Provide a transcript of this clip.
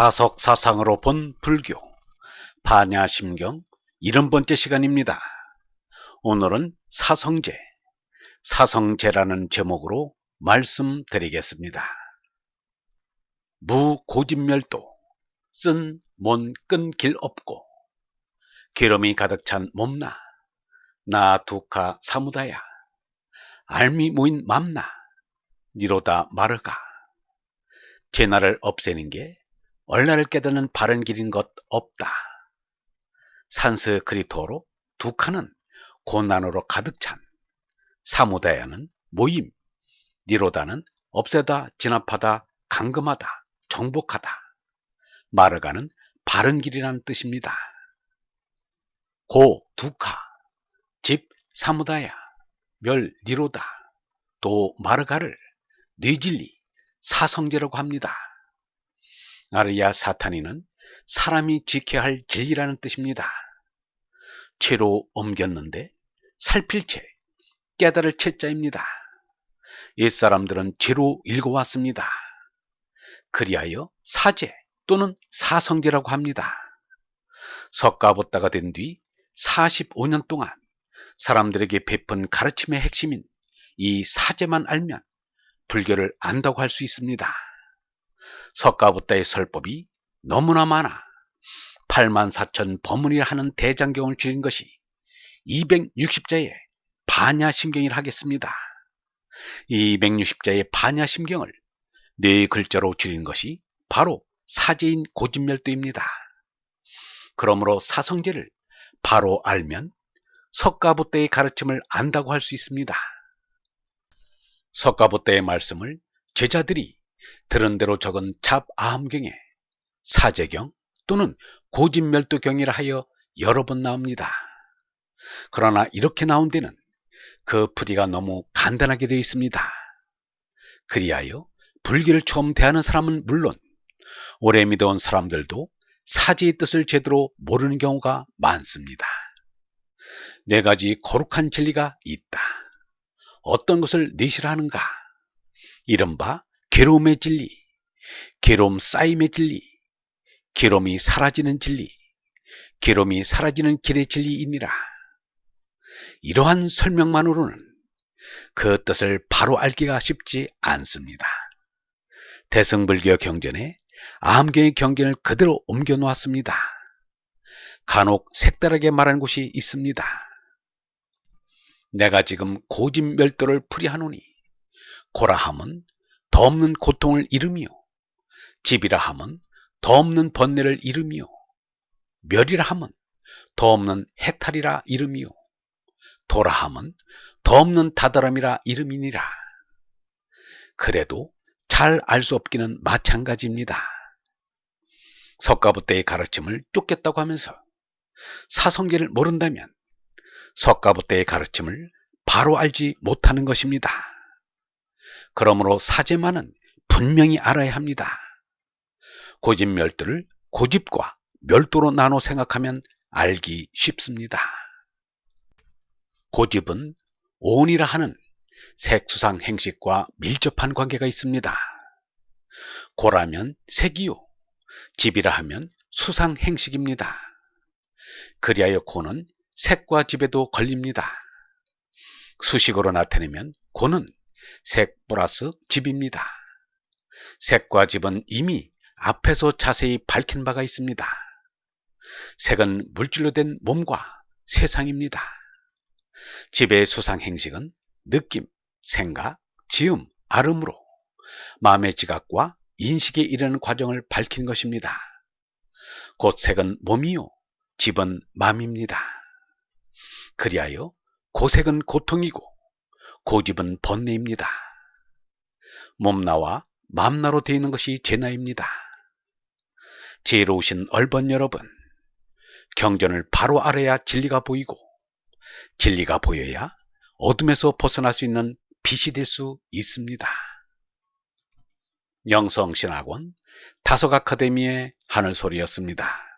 다석 사상으로 본 불교 반야심경 70번째 시간입니다. 오늘은 사성제, 사성제라는 제목으로 말씀드리겠습니다. 무고집멸도, 쓴, 몬, 끈, 길 없고, 기름이 가득 찬 몸나, 나 두카 사무다야, 알미 모인 맘나, 니로다 마르가, 제나를 없애는 게 얼나를 깨닫는 바른 길인 것 없다. 산스 그리토로 두카는 고난으로 가득 찬 사무다야는 모임, 니로다는 없애다, 진압하다, 강금하다, 정복하다. 마르가는 바른 길이라는 뜻입니다. 고, 두카, 집, 사무다야, 멸, 니로다, 도, 마르가를 뇌진리, 사성제라고 합니다. 아르야 사타니는 사람이 지켜야 할 진리라는 뜻입니다. 채로 옮겼는데 살필 채, 깨달을 채자입니다. 옛사람들은 죄로 읽어왔습니다. 그리하여 사제 또는 사성제라고 합니다. 석가보다가 된 뒤 45년 동안 사람들에게 베푼 가르침의 핵심인 이 사제만 알면 불교를 안다고 할 수 있습니다. 석가부다의 설법이 너무나 많아 8만 4천 법문이라 하는 대장경을 줄인 것이 260자의 반야심경이라 하겠습니다. 260자의 반야심경을 네 글자로 줄인 것이 바로 사제인 고진멸도입니다. 그러므로 사성제를 바로 알면 석가부대의 가르침을 안다고 할 수 있습니다. 석가부대의 말씀을 제자들이 들은 대로 적은 잡아함경에 사제경 또는 고진멸도경이라 하여 여러 번 나옵니다. 그러나 이렇게 나온 데는 그 풀이가 너무 간단하게 되어 있습니다. 그리하여 불교를 처음 대하는 사람은 물론 오래 믿어온 사람들도 사제의 뜻을 제대로 모르는 경우가 많습니다. 네 가지 거룩한 진리가 있다. 어떤 것을 내시라 하는가? 이른바 괴로움의 진리, 괴로움 쌓임의 진리, 괴로움이 사라지는 진리, 괴로움이 사라지는 길의 진리이니라. 이러한 설명만으로는 그 뜻을 바로 알기가 쉽지 않습니다. 대승불교 경전에 암경의 경전을 그대로 옮겨 놓았습니다. 간혹 색다르게 말한 곳이 있습니다. 내가 지금 고집멸도를 풀이하노니 고라함은 더 없는 고통을 이루며 집이라 함은 더 없는 번뇌를 이루며 멸이라 함은 더 없는 해탈이라 이루며 도라 함은 더 없는 다다람이라 이름이니라. 그래도 잘 알 수 없기는 마찬가지입니다. 석가부 때의 가르침을 쫓겠다고 하면서 사성계를 모른다면 석가부 때의 가르침을 바로 알지 못하는 것입니다. 그러므로 사제만은 분명히 알아야 합니다. 고집멸도를 고집과 멸도로 나눠 생각하면 알기 쉽습니다. 고집은 온이라 하는 색수상 행식과 밀접한 관계가 있습니다. 고라면 색이요, 집이라 하면 수상 행식입니다. 그리하여 고는 색과 집에도 걸립니다. 수식으로 나타내면 고는 색 플러스 집입니다. 색과 집은 이미 앞에서 자세히 밝힌 바가 있습니다. 색은 물질로 된 몸과 세상입니다. 집의 수상 행식은 느낌, 생각, 지음, 아름으로 마음의 지각과 인식에 이르는 과정을 밝힌 것입니다. 곧 색은 몸이요, 집은 마음입니다. 그리하여 고색은 고통이고 고집은 번뇌입니다. 몸나와 맘나로 되어 있는 것이 제나입니다. 지혜로우신 얼번 여러분, 경전을 바로 알아야 진리가 보이고 진리가 보여야 어둠에서 벗어날 수 있는 빛이 될 수 있습니다. 영성신학원 다섯 아카데미의 하늘소리였습니다.